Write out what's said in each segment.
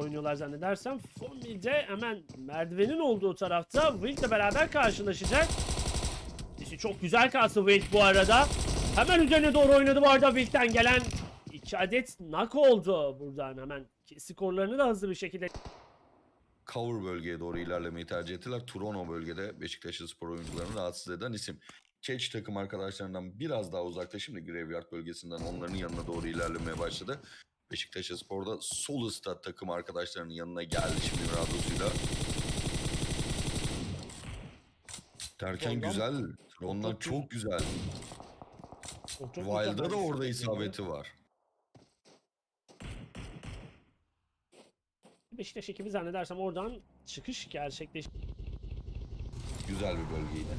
oynuyorlar zannedersem. Fomil de hemen merdivenin olduğu tarafta Wilt'le beraber karşılaşacak. İşte çok güzel kalsı Wilt bu arada. Hemen üzerine doğru oynadı bu arada Wilt'ten gelen iki adet knock oldu buradan hemen skorlarını da hızlı bir şekilde cover bölgeye doğru ilerlemeyi tercih ettiler. Toronto bölgede Beşiktaşlı spor oyuncularını rahatsız eden isim. Keç takım arkadaşlarından biraz daha uzakta şimdi Graveyard bölgesinden onların yanına doğru ilerlemeye başladı. Beşiktaş Spor'da Solus'ta takım arkadaşlarının yanına geldi şimdi Rados'uyla. Derken Ondan- güzel. Ondan çok çok güzel. çok, çok Wild'da mükemmel da orada isabeti var. Beşiktaş ekibi zannedersem oradan çıkış gerçekleşti. Güzel bir bölge yine.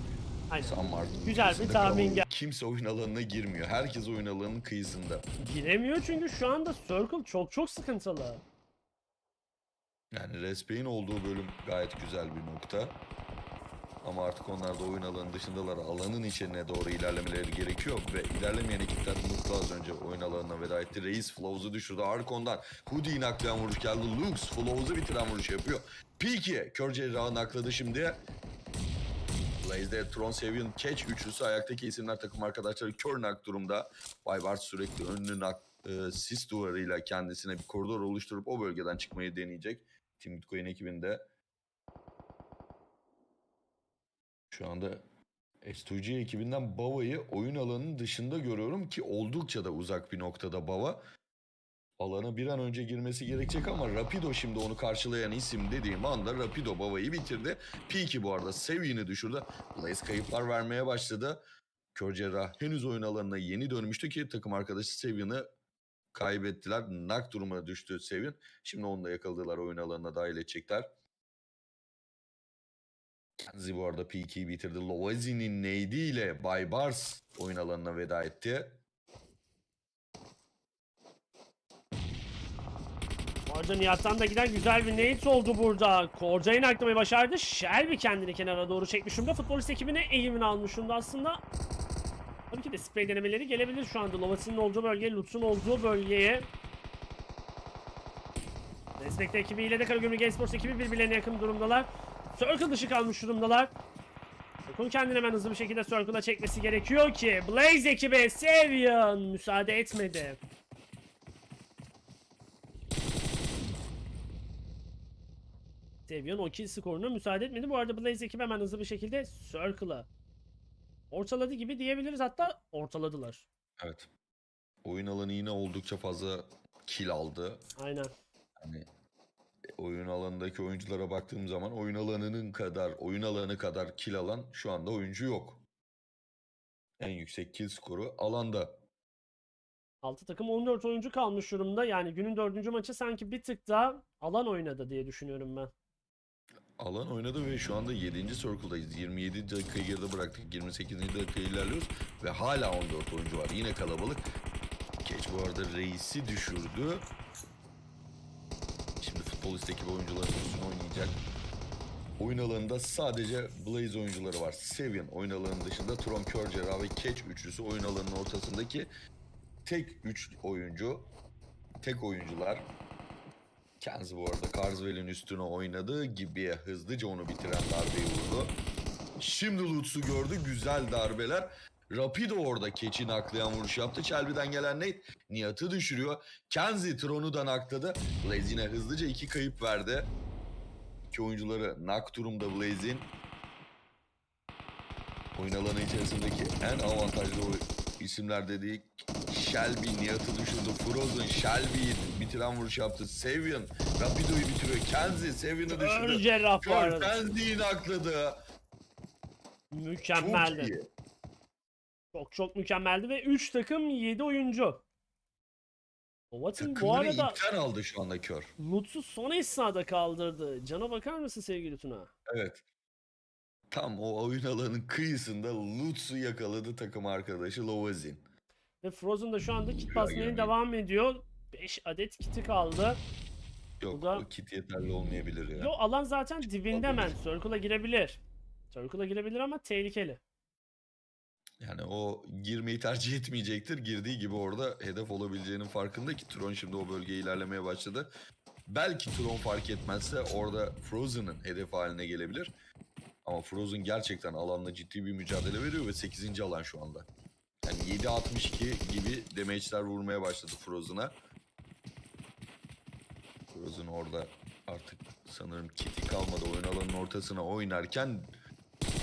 Aynen. San Martin Güzel bir kıyısında tahmin kalan- gel- Kimse oyun alanına girmiyor. Herkes oyun alanının kıyısında. Giremiyor çünkü şu anda Circle çok çok sıkıntılı. Yani Respey'in olduğu bölüm gayet güzel bir nokta. Ama artık onlar da oyun alanı dışındalar. Alanın içine doğru ilerlemeleri gerekiyor. Ve ilerlemeyen ekipler Mutlu az önce oyun alanına veda etti. Reis Flows'u düşürdü. Arkon'dan Hoodie'yi naklayan vuruş geldi. Lux Flows'u bitiren vuruş yapıyor. Piki kör cerrahı nakladı şimdi. Blaze'de Tron Sevian Catch üçlüsü ayaktaki isimler takım arkadaşları kör nak durumda. Baybart sürekli önünü nak, e, sis duvarıyla kendisine bir koridor oluşturup o bölgeden çıkmayı deneyecek. Team Bitcoin ekibinde şu anda S2G ekibinden Bava'yı oyun alanının dışında görüyorum ki oldukça da uzak bir noktada Bava. Alana bir an önce girmesi gerekecek ama Rapido şimdi onu karşılayan isim dediğim anda Rapido Bava'yı bitirdi. P2 bu arada Seviyen'i düşürdü. Blaze kayıplar vermeye başladı. Kör henüz oyun alanına yeni dönmüştü ki takım arkadaşı Seviyen'i kaybettiler. Nak durumuna düştü Seviyen. Şimdi onu da yakaladılar oyun alanına dahil edecekler. Kenzi bu arada P2'yi bitirdi. Lovazi'nin neydiyle Bay Bars oyun alanına veda etti. Arada Nihat'tan da giden güzel bir nade oldu burada. Korcay'ın aklamayı başardı. Shelby kendini kenara doğru çekmiş durumda. Futbolist ekibine eğimini almış durumda aslında. Tabii ki de sprey denemeleri gelebilir şu anda. Lovasi'nin olduğu bölgeye, Lutz'un olduğu bölgeye. Respect ekibiyle de Karagümrük Esports ekibi birbirlerine yakın durumdalar. Circle dışı kalmış durumdalar. Circle'ın kendini hemen hızlı bir şekilde Circle'a çekmesi gerekiyor ki Blaze ekibi Savion müsaade etmedi. Savion o kill skoruna müsaade etmedi. Bu arada Blaze ekibi hemen hızlı bir şekilde Circle'a ortaladı gibi diyebiliriz. Hatta ortaladılar. Evet. Oyun alanı yine oldukça fazla kill aldı. Aynen. Hani e, oyun alanındaki oyunculara baktığım zaman oyun alanının kadar, oyun alanı kadar kill alan şu anda oyuncu yok. En yüksek kill skoru alanda. 6 takım 14 oyuncu kalmış durumda. Yani günün 4. maçı sanki bir tık daha alan oynadı diye düşünüyorum ben. Alan oynadı ve şu anda 7. circle'dayız. 27 dakika geride bıraktık. 28. dakika ilerliyoruz ve hala 14 oyuncu var. Yine kalabalık. Geç bu arada reisi düşürdü. Şimdi futbolist ekibi oyuncuların üstüne oynayacak. Oyun alanında sadece Blaze oyuncuları var. Sevian oyun alanının dışında Tron, Körcera ve Catch üçlüsü oyun alanının ortasındaki tek üç oyuncu. Tek oyuncular. Kenzi bu arada Carswell'in üstüne oynadığı gibi hızlıca onu bitiren darbeyi vurdu. Şimdi Lutz'u gördü. Güzel darbeler. Rapido orada keçi naklayan vuruş yaptı. Shelby'den gelen Nate Nihat'ı düşürüyor. Kenzi Tron'u da nakladı. Blaze hızlıca iki kayıp verdi. İki oyuncuları nak durumda Blaze'in. Oyun alanı içerisindeki en avantajlı isimler dediği Shelby Nihat'ı düşürdü. Frozen Shelby'yi bitiren vuruş yaptı. Savian Rapido'yu bitiriyor. Kenzi Savian'ı Ör düşürdü. cerrah bu Kör arada. Kenzi'yi nakladı. Çok Mükemmeldi. iyi. Çok çok mükemmeldi ve 3 takım 7 oyuncu. Ovatin bu arada ipten aldı şu anda kör. Lutz'u son esnada kaldırdı. Cana bakar mısın sevgili Tuna? Evet. Tam o oyun alanının kıyısında Lutz'u yakaladı takım arkadaşı Lovazin. Ve Frozen da şu anda kit Ya, basmaya devam ediyor. 5 adet kiti kaldı. Yok Bu da- o kit yeterli olmayabilir ya. Yo alan zaten dibinde hemen. Circle'a girebilir. Circle'a girebilir ama tehlikeli. Yani o girmeyi tercih etmeyecektir. Girdiği gibi orada hedef olabileceğinin farkında ki Tron şimdi o bölgeye ilerlemeye başladı. Belki Tron fark etmezse orada Frozen'ın hedef haline gelebilir. Ama Frozen gerçekten alanla ciddi bir mücadele veriyor ve 8. alan şu anda. Yani 7.62 gibi damage'ler vurmaya başladı Frozen'a. Frozen orada artık sanırım kiti kalmadı oyun alanının ortasına oynarken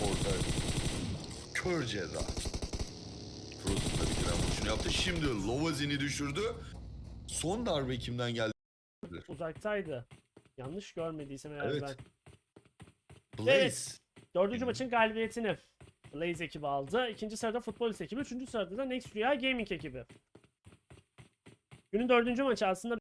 orada kör cerrah. Frozen da bitiren vuruşunu yaptı. Şimdi Lovazin'i düşürdü. Son darbe kimden geldi? Uzaktaydı. Yanlış görmediysem eğer Evet. ben. Blaze. Evet. Dördüncü maçın galibiyetini Blaze ekibi aldı. İkinci sırada Futbolist ekibi. Üçüncü sırada da Next Rüya Gaming ekibi. Günün dördüncü maçı aslında